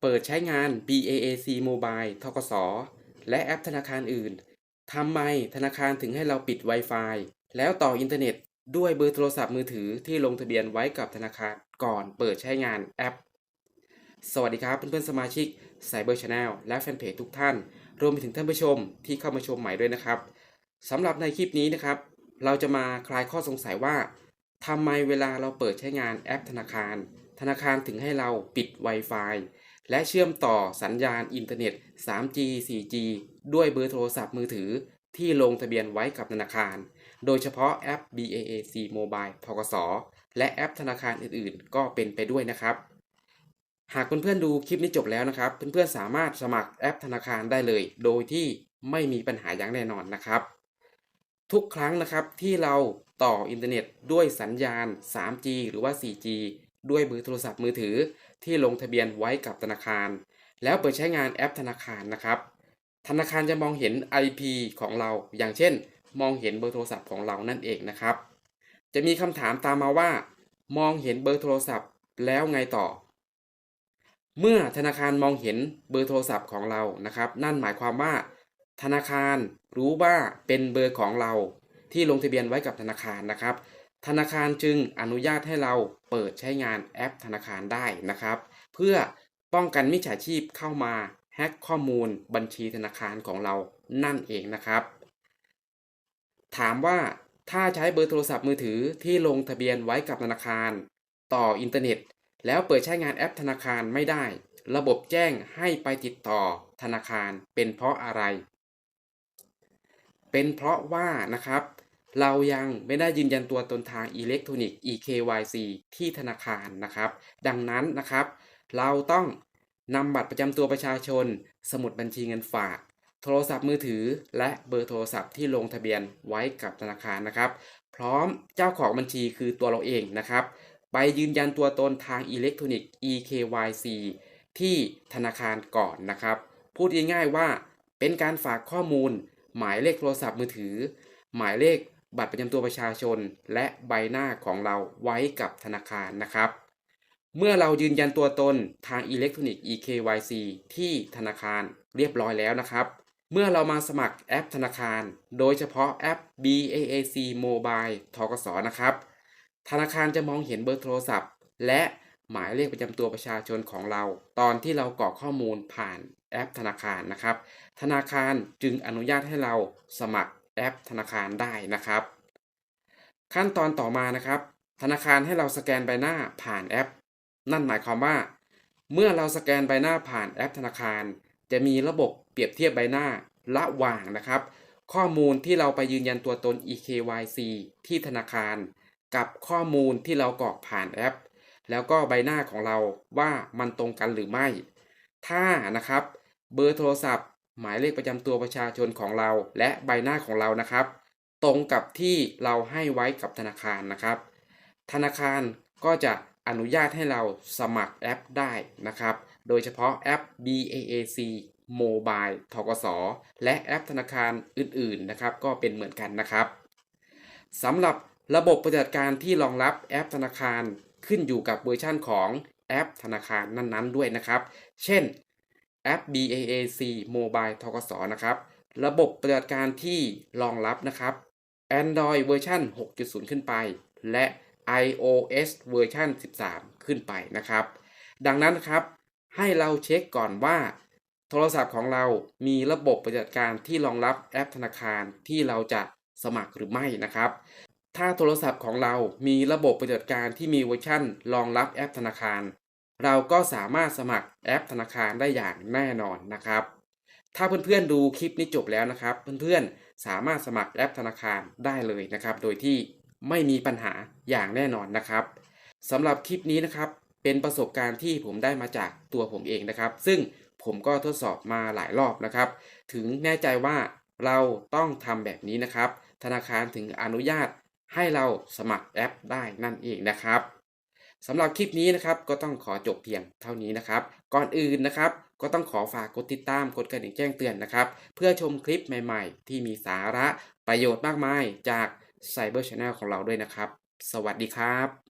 เปิดใช้งาน BAAC Mobile ทกส และแอปธนาคารอื่น ทำไมธนาคารถึงให้เราปิด Wi-Fi แล้วต่ออินเทอร์เน็ตด้วยเบอร์โทรศัพท์มือถือที่ลงทะเบียนไว้กับธนาคารก่อนเปิดใช้งานแอป สวัสดีครับเพื่อนๆสมาชิก Cyber Channel และแฟนเพจทุกท่าน รวมไปถึงท่านผู้ชมที่เข้ามาชมใหม่ด้วยนะครับสำหรับในคลิปนี้นะครับ เราจะมาคลายข้อสงสัยว่าทำไมเวลาเราเปิดใช้งานแอปธนาคาร ธนาคารถึงให้เราปิด Wi-Fi และเชื่อมต่อสัญญาณอินเทอร์เน็ต 3G 4G ด้วยเบอร์โทรศัพท์มือถือที่ลงทะเบียนไว้กับธนาคาร โดยเฉพาะแอป BAAC Mobile ทกส และแอปธนาคารอื่นๆ ก็เป็นไปด้วยนะครับ หากเพื่อนๆดูคลิปนี้จบแล้วนะครับ เพื่อนๆสามารถสมัครแอปธนาคารได้เลย โดยที่ไม่มีปัญหาอย่างแน่นอนนะครับ ทุกครั้งนะครับที่เราต่ออินเทอร์เน็ตด้วยสัญญาณ 3G หรือว่า 4G ด้วยเบอร์โทรศัพท์มือถือ ที่ลงทะเบียนไว้กับธนาคาร แล้วเปิดใช้งานแอปธนาคารนะครับ ธนาคารจะมองเห็น IP ของเรา อย่างเช่น มองเห็นเบอร์โทรศัพท์ของเรานั่นเองนะครับ จะมีคำถามตามมาว่า มองเห็นเบอร์โทรศัพท์แล้วไงต่อ เมื่อธนาคารมองเห็นเบอร์โทรศัพท์ของเรานะครับ นั่นหมายความว่า ธนาคารรู้ว่าเป็นเบอร์ของเราที่ลงทะเบียนไว้กับธนาคารนะครับ ธนาคารจึงอนุญาตให้เราเปิดใช้งานแอปธนาคารได้นะครับ เพื่อป้องกันมิจฉาชีพเข้ามาแฮ็กข้อมูลบัญชีธนาคารของเรานั่นเองนะครับ ถามว่าถ้าใช้เบอร์โทรศัพท์มือถือที่ลงทะเบียนไว้กับธนาคาร ต่ออินเทอร์เน็ต แล้วเปิดใช้งานแอปธนาคารไม่ได้ ระบบแจ้งให้ไปติดต่อธนาคารเป็นเพราะอะไร เป็นเพราะว่านะครับ เรายังไม่ได้ยืนยันตัวตนทางอิเล็กทรอนิกส์ eKYC ที่ธนาคารนะครับ ดังนั้นนะครับ เราต้องนำบัตรประจำตัวประชาชน สมุดบัญชีเงินฝาก โทรศัพท์มือถือ และเบอร์โทรศัพท์ที่ลงทะเบียนไว้กับธนาคารนะครับ พร้อมเจ้าของบัญชีคือตัวเราเองนะครับ ไปยืนยันตัวตนทางอิเล็กทรอนิกส์ eKYC ที่ธนาคารก่อนนะครับ พูดง่ายๆว่าเป็นการฝากข้อมูล หมายเลขโทรศัพท์มือถือ หมายเลข บัตรประจำตัวประชาชน และใบหน้าของเราไว้กับธนาคารนะครับ เมื่อเรายืนยันตัวตนทางอิเล็กทรอนิกส์ eKYC ที่ธนาคารเรียบร้อยแล้วนะครับ เมื่อเรามาสมัครแอปธนาคาร โดยเฉพาะแอป BAAC Mobile ทกสนะครับ ธนาคารจะมองเห็นเบอร์โทรศัพท์ และหมายเลขประจำตัวประชาชนของเรา ตอนที่เรากรอกข้อมูลผ่านแอปธนาคารนะครับ ธนาคารจึงอนุญาตให้เราสมัคร แอปธนาคารได้นะครับ ขั้นตอนต่อมานะครับ ธนาคารให้เราสแกนใบหน้าผ่านแอป นั่นหมายความว่า เมื่อเราสแกนใบหน้าผ่านแอปธนาคาร จะมีระบบเปรียบเทียบใบหน้าระหว่างนะครับ ข้อมูลที่เราไปยืนยันตัวตน eKYC ที่ธนาคาร กับข้อมูลที่เรากรอกผ่านแอป แล้วก็ใบหน้าของเราว่ามันตรงกันหรือไม่ ถ้านะครับ เบอร์โทรศัพท์ หมายเลขประจำตัวประชาชนของเราและใบหน้าของเรานะครับ ตรงกับที่เราให้ไว้กับธนาคารนะครับ ธนาคารก็จะอนุญาตให้เราสมัครแอปได้นะครับ โดยเฉพาะแอป BAAC Mobile ทกส และแอปธนาคารอื่นๆนะครับ ก็เป็นเหมือนกันนะครับสำหรับระบบปฏิบัติการที่รองรับแอปธนาคารขึ้นอยู่กับเวอร์ชันของแอปธนาคารนั้นๆด้วยนะครับ เช่น แอป BAAC Mobile ทกสนะครับ ระบบปฏิบัติการที่รองรับนะครับ Android เวอร์ชัน6.0 ขึ้นไป และ iOS เวอร์ชัน13 ขึ้นไปนะครับ ดังนั้นครับ ให้เราเช็คก่อนว่า โทรศัพท์ของเรามีระบบปฏิบัติการที่รองรับแอปธนาคารที่เราจะสมัครหรือไม่นะครับ ถ้าโทรศัพท์ของเรามีระบบปฏิบัติการที่มีเวอร์ชันรองรับแอปธนาคาร เราก็สามารถสมัครแอปธนาคารได้อย่างแน่นอนนะครับ ถ้าเพื่อนๆดูคลิปนี้จบแล้วนะครับ เพื่อนๆสามารถสมัครแอปธนาคารได้เลยนะครับ โดยที่ไม่มีปัญหาอย่างแน่นอนนะครับสำหรับคลิปนี้นะครับ เป็นประสบการณ์ที่ผมได้มาจากตัวผมเองนะครับ ซึ่งผมก็ทดสอบมาหลายรอบนะครับ ถึงแน่ใจว่าเราต้องทำแบบนี้นะครับ ธนาคารถึงอนุญาตให้เราสมัครแอปได้นั่นเองนะครับ สำหรับคลิปนี้นะครับก็ต้องขอจบเพียงเท่านี้นะครับ ก่อนอื่นนะครับ ก็ต้องขอฝากกดติดตามกดกระดิ่งแจ้งเตือนนะครับ เพื่อชมคลิปใหม่ๆ ที่มีสาระประโยชน์มากมายจาก Cyber Channel ของเราด้วยนะครับ สวัสดีครับ